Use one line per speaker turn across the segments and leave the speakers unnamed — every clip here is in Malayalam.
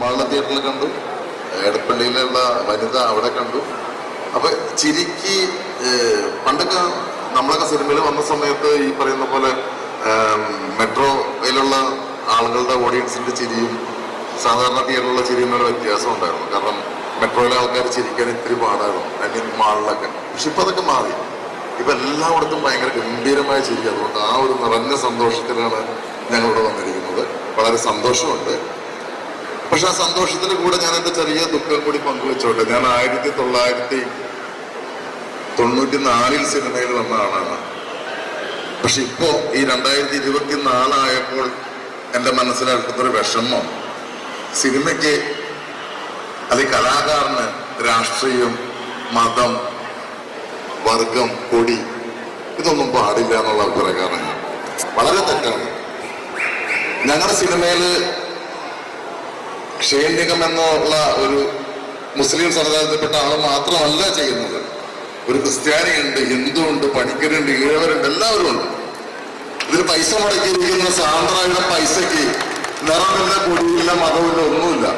മാള തിയേറ്ററിൽ കണ്ടു. എടപ്പള്ളിയിലുള്ള വനിത അവിടെ കണ്ടു. അപ്പൊ ചിരിക്ക് പണ്ടൊക്കെ നമ്മളൊക്കെ സിനിമയിൽ വന്ന സമയത്ത് ഈ പറയുന്ന പോലെ മെട്രോയിലുള്ള ആളുകളുടെ ഓഡിയൻസിന്റെ ചിരിയും സാധാരണ തിയേറ്ററിലുള്ള ചിരിയും തമ്മിൽ വ്യത്യാസം ഉണ്ടായിരുന്നു. കാരണം മെട്രോയിലെ ആൾക്കാർ ചിരിക്കാൻ ഇത്തിരി പാടായിരുന്നു. അല്ലെങ്കിൽ മാളിലൊക്കെ. പക്ഷെ ഇപ്പൊ അതൊക്കെ മാറി. ഇപ്പൊ എല്ലായിടത്തും ഭയങ്കര ഗംഭീരമായ ചിരി. അതുകൊണ്ട് ആ ഒരു നിറഞ്ഞ സന്തോഷത്തിലാണ് ഞങ്ങളിവിടെ വന്നിരിക്കുന്നത്. വളരെ സന്തോഷമുണ്ട്. പക്ഷെ ആ സന്തോഷത്തിന് കൂടെ ഞാൻ എന്റെ ചെറിയ ദുഃഖം കൂടി പങ്കുവെച്ചോട്ടെ. ഞാൻ ആയിരത്തി തൊള്ളായിരത്തി തൊണ്ണൂറ്റി നാലിൽ സിനിമയിൽ വന്ന ആളാണ്. പക്ഷെ ഇപ്പോ ഈ രണ്ടായിരത്തി ഇരുപത്തി നാലായപ്പോൾ എന്റെ മനസ്സിലാക്കുന്നൊരു വിഷമം. സിനിമയ്ക്ക് അല്ലെങ്കിൽ കലാകാരന് രാഷ്ട്രീയം മതം വർഗം കൊടി ഇതൊന്നും പാടില്ല എന്നുള്ള അഭിപ്രായമാണ് വളരെ തെറ്റാണ്. ഞങ്ങളുടെ സിനിമയിൽ നിഗം എന്നുള്ള ഒരു മുസ്ലിം സമുദായത്തിൽപ്പെട്ട ആൾ മാത്രമല്ല ചെയ്യുന്നത്. ഒരു ക്രിസ്ത്യാനിയുണ്ട് ഹിന്ദു ഉണ്ട് പണിക്കരുണ്ട് ഈഴവരുണ്ട് എല്ലാവരും ഉണ്ട്. ഇതിൽ പൈസ മുടക്കിയിരിക്കുന്ന സാന്ദ്രയുടെ പൈസക്ക് നിറമില്ല കുടിയില്ല മതമില്ല ഒന്നുമില്ല.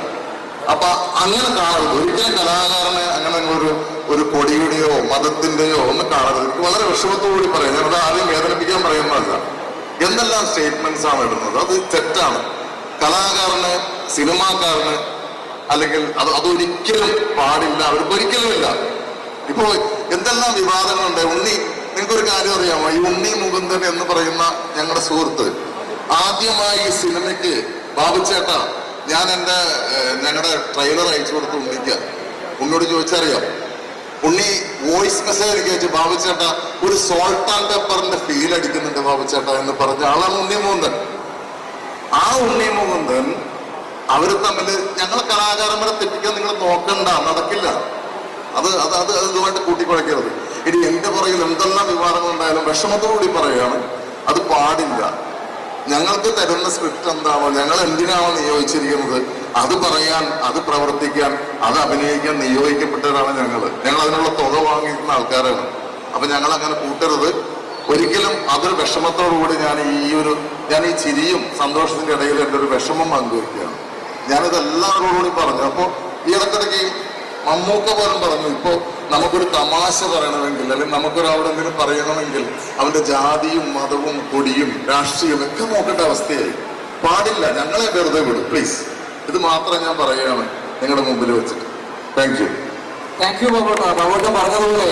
അപ്പൊ അങ്ങനെ കാണരുത്. ഒരിക്കലും കലാകാരനെ അങ്ങനെ ഒരു ഒരു കൊടിയുടെയോ മതത്തിന്റെയോ ഒന്നും കാണരുത്. എനിക്ക് വളരെ വിഷമത്തോടുകൂടി പറയാം. ഞാനത് ആരെയും വേദനിപ്പിക്കാൻ പറയുന്നതല്ല. എന്തെല്ലാം സ്റ്റേറ്റ്മെന്റ്സ് ആണ് ഇടുന്നത്? അത് തെറ്റാണ്. കലാകാരന് സിനിമാക്കാരന് അല്ലെങ്കിൽ അത് അതൊരിക്കലും പാടില്ല അവർക്ക് ഒരിക്കലും ഇല്ല ഇപ്പോ എന്തെല്ലാം വിവാദങ്ങളുണ്ട്? ഉണ്ണി നിങ്ങൾക്കൊരു കാര്യം അറിയാമോ? ഈ ഉണ്ണി മുകുന്ദൻ എന്ന് പറയുന്ന ഞങ്ങളുടെ സുഹൃത്ത് ആദ്യമായി ഈ സിനിമയ്ക്ക് ബാബുച്ചേട്ട ഞാൻ എന്റെ ഞങ്ങളുടെ ട്രെയിലർ അയച്ചു കൊടുത്ത് ഉണ്ണിക്ക. ഉണ്ണിയോട് ചോദിച്ചറിയാം. ഉണ്ണി വോയിസ് മെസ്സേജ് എനിക്ക് അയച്ചു ഒരു സോൾട്ട് ആൻഡ് പെപ്പറിന്റെ ഫീൽ അടിക്കുന്നുണ്ട് ബാബുച്ചേട്ട എന്ന് പറഞ്ഞ ആളാണ് ഉണ്ണി മുകുന്ദൻ. ഉണ്ണി മുകുന്ദൻ അവർ തമ്മിൽ ഞങ്ങളെ കലാകാരന്മാരെ തെറ്റിക്കാൻ നിങ്ങൾ നോക്കണ്ട നടക്കില്ല. അത് അത് അത് അതുമായിട്ട് കൂട്ടിക്കുഴക്കരുത്. ഇനി എന്റെ പുറകിൽ എന്തെല്ലാം വിവാദങ്ങൾ ഉണ്ടായാലും വിഷമത്തോടുകൂടി പറയുകയാണ് അത് പാടില്ല. ഞങ്ങൾക്ക് തരുന്ന സ്ക്രിപ്റ്റ് എന്താണോ ഞങ്ങൾ എന്തിനാണോ നിയോഗിച്ചിരിക്കുന്നത് അത് പറയാൻ അത് പ്രവർത്തിക്കാൻ അത് അഭിനയിക്കാൻ നിയോഗിക്കപ്പെട്ടവരാണ് ഞങ്ങൾ ഞങ്ങൾ അതിനുള്ള തുക വാങ്ങിക്കുന്ന ആൾക്കാരാണ്. അപ്പൊ ഞങ്ങൾ അങ്ങനെ കൂട്ടരുത്. ഒരിക്കലും അതൊരു വിഷമത്തോടുകൂടി ഞാൻ ഈ ഒരു ഞാൻ ഈ ചിരിയും സന്തോഷത്തിന്റെ ഇടയിൽ എന്റെ ഒരു വിഷമം പങ്കുവയ്ക്കുകയാണ്. ഞാനിത് എല്ലാവരോടുകൂടി പറഞ്ഞു. അപ്പോൾ ഈ ഇടയ്ക്കിടയ്ക്ക് മമ്മൂക്ക പോലും പറഞ്ഞു ഇപ്പോ നമുക്കൊരു തമാശ പറയണമെങ്കിൽ അല്ലെങ്കിൽ നമുക്കൊരാളോട് എന്തെങ്കിലും പറയണമെങ്കിൽ അവന്റെ ജാതിയും മതവും കൊടിയും രാഷ്ട്രീയവും ഒക്കെ നോക്കേണ്ട അവസ്ഥയായി. പാടില്ല ഞങ്ങളെ വെറുതെ വിടും. പ്ലീസ് ഇത് മാത്രം ഞാൻ പറയുകയാണ് നിങ്ങളുടെ മുമ്പിൽ വെച്ചിട്ട്. താങ്ക് യു
താങ്ക് യു ബാബോട്ട ബാബോട്ട പറഞ്ഞതുപോലെ